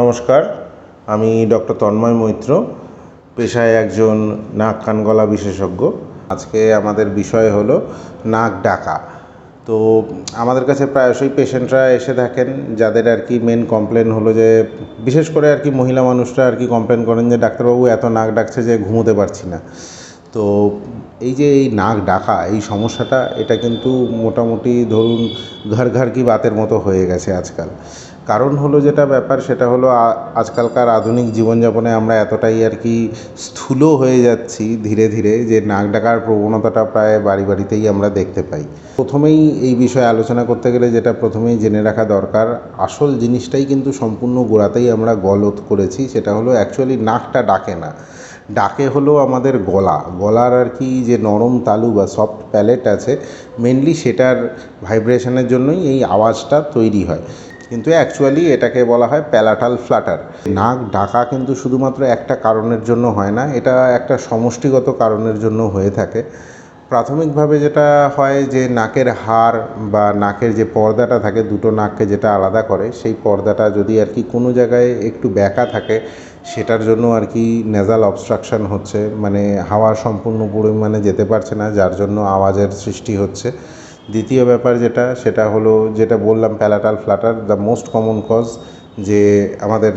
নমস্কার, আমি ডক্টর তন্ময় মৈত্র, পেশায় একজন নাক কান গলা বিশেষজ্ঞ। আজকে আমাদের বিষয় হলো নাক ডাকা। তো আমাদের কাছে প্রায়শই পেশেন্টরা এসে থাকেন যাদের আর কি মেন কমপ্লেন হলো যে, বিশেষ করে আর কি মহিলা মানুষরা আর কি কমপ্লেন করেন যে, ডাক্তারবাবু এত নাক ডাকছে যে ঘুমোতে পারছি না। তো এই যে এই নাক ডাকা, এই সমস্যাটা, এটা কিন্তু মোটামুটি ধরুন ঘর ঘর কি বাতের মতো হয়ে গেছে আজকাল। কারণ হলো যেটা ব্যাপার, সেটা হলো আজকালকার আধুনিক জীবনযাপনে আমরা এতটাই আর কি স্থূল হয়ে যাচ্ছি ধীরে ধীরে যে নাক ডাকার প্রবণতাটা প্রায় বাড়ি বাড়িতেই আমরা দেখতে পাই। প্রথমেই এই বিষয়ে আলোচনা করতে গেলে যেটা প্রথমেই জেনে রাখা দরকার, আসল জিনিসটাই কিন্তু সম্পূর্ণ গোড়াতেই আমরা গলত করেছি, সেটা হলো অ্যাকচুয়ালি নাকটা ডাকে না। ডাকে হলো আমাদের গলা। গলার আর কি যে নরম তালু বা সফট প্যালেট আছে মেনলি সেটার ভাইব্রেশনের জন্যই এই আওয়াজটা তৈরি হয়। কিন্তু অ্যাকচুয়ালি এটাকে বলা হয় প্যালাটাল ফ্লাটার। নাক ডাকা কিন্তু শুধুমাত্র একটা কারণের জন্য হয় না, এটা একটা সমষ্টিগত কারণের জন্য হয়ে থাকে। প্রাথমিকভাবে যেটা হয় যে নাকের হাড় বা নাকের যে পর্দাটা থাকে, দুটো নাককে যেটা আলাদা করে, সেই পর্দাটা যদি আর কি কোনো জায়গায় একটু ব্যাকা থাকে, সেটার জন্য আর কি নেজাল অবস্ট্রাকশন হচ্ছে। মানে হাওয়া সম্পূর্ণ পরিমাণে যেতে পারছে না, যার জন্য আওয়াজের সৃষ্টি হচ্ছে। দ্বিতীয় ব্যাপার যেটা, সেটা হলো যেটা বললাম, palatal flutter the most common cause যে আমাদের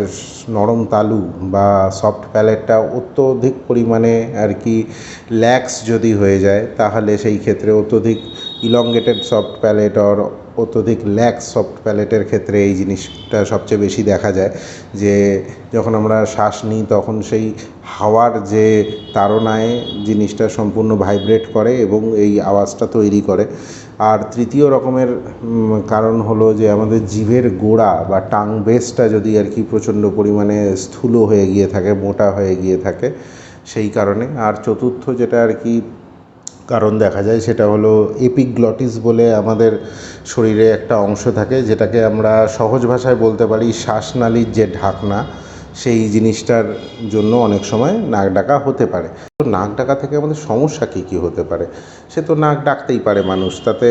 নরম তালু বা সফট প্যালেটটা অত্যধিক পরিমাণে আর কি ল্যাক্স যদি হয়ে যায়, তাহলে সেই ক্ষেত্রে অত্যধিক ইলঙ্গেটেড সফট প্যালেট অর অত্যধিক ল্যাক্স সফট প্যালেটের ক্ষেত্রে এই জিনিসটা সবচেয়ে বেশি দেখা যায়। যে যখন আমরা শ্বাস নিই, তখন সেই হাওয়ার যে তাড়নায় জিনিসটা সম্পূর্ণ ভাইব্রেট করে এবং এই আওয়াজটা তৈরি করে। আর তৃতীয় রকমের কারণ হলো যে আমাদের জিভের গোড়া বা টাং বেসটা যদি আর কি প্রচণ্ড পরিমাণে স্থূল হয়ে গিয়ে থাকে, মোটা হয়ে গিয়ে থাকে, সেই কারণে। আর চতুর্থ যেটা আর কি কারণ দেখা যায়, সেটা হলো এপিগ্লটিস বলে আমাদের শরীরে একটা অংশ থাকে, যেটাকে আমরা সহজ ভাষায় বলতে পারি শ্বাসনালীর যে ঢাকনা। সেই জিনিসটার জন্য অনেক সময় নাক ডাকা হতে পারে। তো নাক ডাকা থেকে আমাদের সমস্যা কী কী হতে পারে? সে তো নাক ডাকতেই পারে মানুষ, তাতে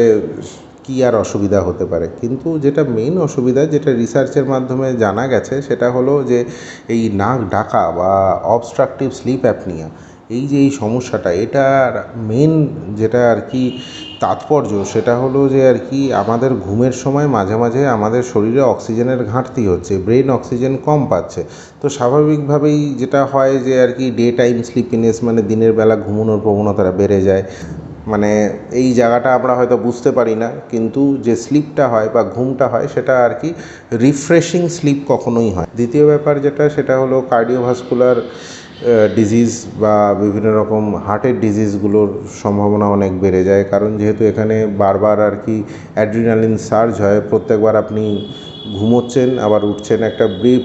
কী আর অসুবিধা হতে পারে? কিন্তু যেটা মেইন অসুবিধা, যেটা রিসার্চের মাধ্যমে জানা গেছে, সেটা হলো যে এই নাক ডাকা বা অবস্ট্রাকটিভ স্লিপ অ্যাপনিয়া এই যে এই সমস্যাটা, এটার মেন যেটা আর কি তাৎপর্য সেটা হলো যে আর কি আমাদের ঘুমের সময় মাঝে মাঝে আমাদের শরীরে অক্সিজেনের ঘাটতি হচ্ছে, ব্রেন অক্সিজেন কম পাচ্ছে। তো স্বাভাবিকভাবেই যেটা হয় যে আর কি ডে টাইম স্লিপিনেস মানে দিনের বেলা ঘুমানোর প্রবণতাটা বেড়ে যায়। মানে এই জায়গাটা আমরা হয়তো বুঝতে পারি না, কিন্তু যে স্লিপটা হয় বা ঘুমটা হয় সেটা আর কি রিফ্রেশিং স্লিপ কখনোই হয়। দ্বিতীয় ব্যাপার যেটা সেটা হলো কার্ডিওভাস্কুলার ডিজিজ বা বিভিন্ন রকম হার্টের ডিজিজগুলোর সম্ভাবনা অনেক বেড়ে যায়। কারণ যেহেতু এখানে বারবার আর কি অ্যাড্রিনালিন সার্জ হয়, প্রত্যেকবার আপনি ঘুমোচ্ছেন, আবার উঠছেন, একটা ব্রিফ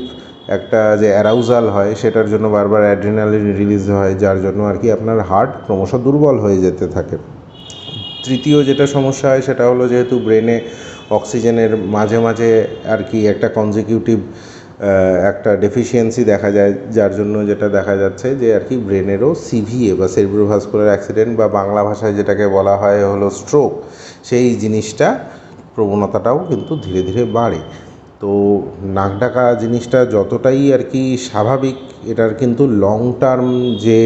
একটা যে অ্যারাউজাল হয়, সেটার জন্য বারবার অ্যাড্রিনালিন রিলিজ হয়, যার জন্য আর কি আপনার হার্ট ক্রমশ দুর্বল হয়ে যেতে থাকে। তৃতীয় যেটা সমস্যা হয়, সেটা হলো যেহেতু ব্রেনে অক্সিজেনের মাঝে মাঝে আর কি একটা কনজিকিউটিভ একটা ডেফিসিয়েন্সি দেখা যায়, যার জন্য যেটা দেখা যাচ্ছে যে আর কি ব্রেনেরও সিভিএ বা সেরিব্রোভাস্কুলার অ্যাক্সিডেন্ট বা বাংলা ভাষায় যেটাকে বলা হয় হলো স্ট্রোক সেই জিনিসটা প্রবণতাটাও কিন্তু ধীরে ধীরে বাড়ে। তো নাক ডাকা জিনিসটা যতটাই আর কি স্বাভাবিক, এটার কিন্তু লং টার্ম যে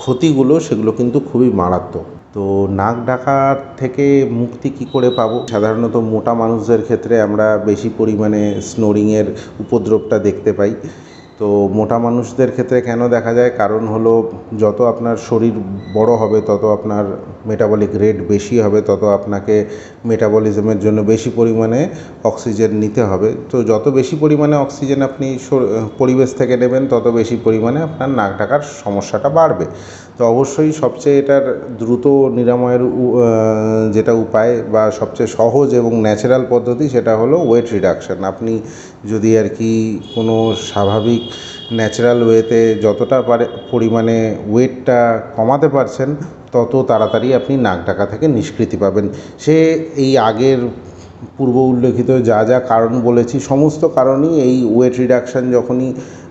ক্ষতিগুলো, সেগুলো কিন্তু খুবই মারাত্মক। তো নাক ডাকার থেকে মুক্তি কি করে পাবো? সাধারণত মোটা মানুষদের ক্ষেত্রে আমরা বেশি পরিমাণে স্নোরিংয়ের উপদ্রবটা দেখতে পাই। তো মোটা মানুষদের ক্ষেত্রে কেন দেখা যায়? কারণ হলো যত আপনার শরীর বড় হবে, তত আপনার মেটাবলিক রেট বেশি হবে, তত আপনাকে মেটাবলিজমের জন্য বেশি পরিমাণে অক্সিজেন নিতে হবে। তো যত বেশি পরিমাণে অক্সিজেন আপনি পরিবেশ থেকে নেবেন, তত বেশি পরিমাণে আপনার নাক ডাকার সমস্যাটা বাড়বে। তো অবশ্যই সবচেয়ে এটার দ্রুত নিরাময়ের যেটা উপায় বা সবচেয়ে সহজ এবং ন্যাচারাল পদ্ধতি সেটা হলো ওয়েট রিডাকশান আপনি যদি আর কি কোনো স্বাভাবিক ন্যাচারাল ওয়েতে যতটা পারে পরিমাণে ওয়েটটা কমাতে পারছেন, তত তাড়াতাড়ি আপনি নাক ডাকা থেকে নিষ্কৃতি পাবেন। সে এই আগের পূর্ব উল্লেখিত যা যা কারণ বলেছি, সমস্ত কারণই এই ওয়েট রিডাকশান যখনই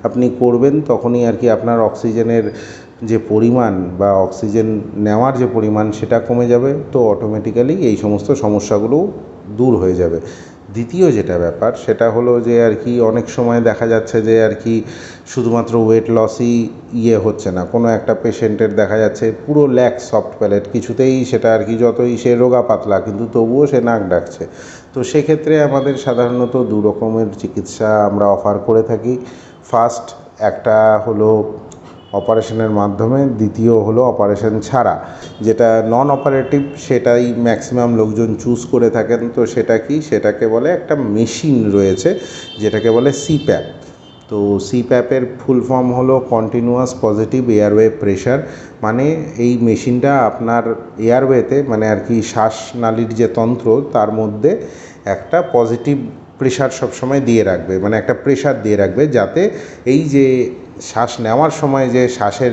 আপনি করবেন, তখনই আর কি আপনার অক্সিজেনের যে পরিমাণ বা অক্সিজেন নেওয়ার যে পরিমাণ সেটা কমে যাবে, তো অটোমেটিক্যালি এই সমস্ত সমস্যাগুলোও দূর হয়ে যাবে। দ্বিতীয় যেটা ব্যাপার, সেটা হলো যে আর কি অনেক সময় দেখা যাচ্ছে যে আর কি শুধুমাত্র ওয়েট লসই ইয়ে হচ্ছে না। কোনো একটা পেশেন্টের দেখা যাচ্ছে পুরো ল্যাক সফট প্যালেট কিছুতেই সেটা আর কি যতই সে রোগা পাতলা, কিন্তু তবুও সে নাক ডাকছে। তো সেক্ষেত্রে আমাদের সাধারণত দু রকমের চিকিৎসা আমরা অফার করে থাকি। ফার্স্ট একটা হলো অপারেশনের মাধ্যমে, দ্বিতীয় হলো অপারেশন ছাড়া। যেটা নন অপারেটিভ সেটাই ম্যাক্সিমাম লোকজন চুজ করে থাকেন। তো সেটা কি? সেটাকে বলে একটা মেশিন রয়েছে, যেটাকে বলে সিপ্যাপ তো সিপ্যাপের ফুল ফর্ম হলো কন্টিনিউয়াস পজিটিভ এয়ারওয়ে প্রেশার মানে এই মেশিনটা আপনার এয়ারওয়েতে মানে আর কি শ্বাসনালীর যে তন্ত্র, তার মধ্যে একটা পজিটিভ প্রেশার সবসময় দিয়ে রাখবে। মানে একটা প্রেশার দিয়ে রাখবে, যাতে এই যে শ্বাস নেওয়ার সময় যে শ্বাসের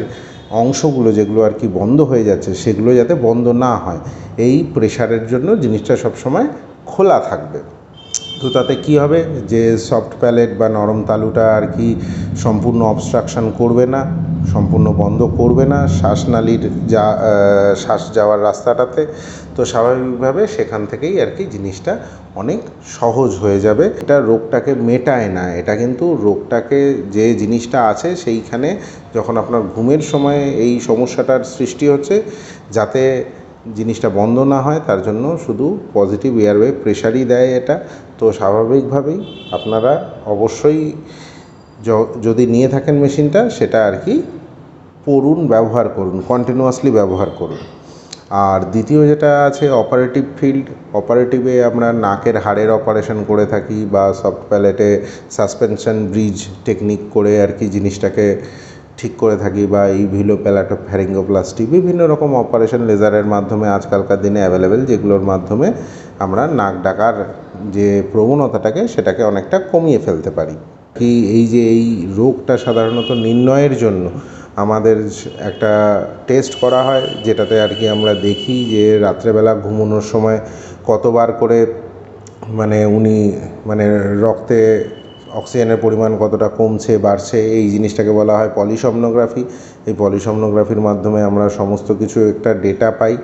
অংশগুলো যেগুলো আর কি বন্ধ হয়ে যাচ্ছে, সেগুলো যাতে বন্ধ না হয়। এই প্রেশারের জন্য জিনিসটা সবসময় খোলা থাকবে। তো তাতে কি হবে? যে সফট প্যালেট বা নরম তালুটা আর কি সম্পূর্ণ অবস্ট্রাকশন করবে না। সম্পূর্ণ বন্ধ করবে না শ্বাসনালীর যা শ্বাস যাওয়ার রাস্তাটাতে। তো স্বাভাবিকভাবে সেখান থেকেই আর কি জিনিসটা অনেক সহজ হয়ে যাবে। এটা রোগটাকে মেটায় না, এটা কিন্তু রোগটাকে যে জিনিসটা আছে সেইখানে যখন আপনার ঘুমের সময় এই সমস্যাটার সৃষ্টি হচ্ছে, যাতে জিনিসটা বন্ধ না হয়, তার জন্য শুধু পজিটিভ এয়ারওয়ে প্রেশারই দেয় এটা। তো স্বাভাবিকভাবেই আপনারা অবশ্যই যদি নিয়ে থাকেন মেশিনটা, সেটা আর কি পড়ুন, ব্যবহার করুন কন্টিনিউয়াসলি ব্যবহার করুন। আর দ্বিতীয় যেটা আছে অপারেটিভ ফিল্ড অপারেটিভে আমরা নাকের হাড়ের অপারেশন করে থাকি বা সফট প্যালেটে সাসপেনশন ব্রিজ টেকনিক করে আর কি জিনিসটাকে ঠিক করে থাকি বা এই ভিলো প্যালাটো ফ্যারিঙ্গোপ্লাস্টি বিভিন্ন রকম অপারেশন লেজারের মাধ্যমে আজকালকার দিনে অ্যাভেলেবেল যেগুলোর মাধ্যমে আমরা নাক ডাকার যে প্রবণতাটাকে সেটাকে অনেকটা কমিয়ে ফেলতে পারি। কি এই যে এই রোগটা সাধারণত নির্ণয়ের জন্য আমাদের একটা টেস্ট করা হয়, যেটাতে আর কি আমরা দেখি যে রাত্রেবেলা ঘুমোনোর সময় কতবার করে মানে উনি মানে রক্তে অক্সিজেনের পরিমাণ কতটা কমছে, বাড়ছে, এই জিনিসটাকে বলা হয় পলিসমনোগ্রাফি এই পলিসমনোগ্রাফির মাধ্যমে আমরা সমস্ত কিছু একটা ডেটা পাই।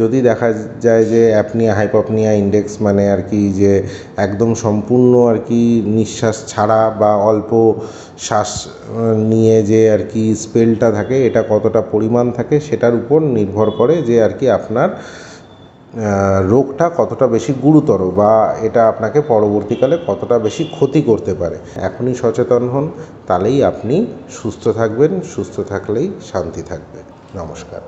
যদি দেখা যায় যে অ্যাপনিয়া হাইপপনিয়া ইন্ডেক্স মানে আর কি যে একদম সম্পূর্ণ আর কি নিঃশ্বাস ছাড়া বা অল্প শ্বাস নিয়ে যে আর কি স্পেলটা থাকে, এটা কতটা পরিমাণ থাকে, সেটার উপর নির্ভর করে যে আর কি আপনার রোগটা কতটা বেশি গুরুতর বা এটা আপনাকে পরবর্তীকালে কতটা বেশি ক্ষতি করতে পারে। এখনই সচেতন হন, তাহলেই আপনি সুস্থ থাকবেন, সুস্থ থাকলেই শান্তি থাকবে। নমস্কার।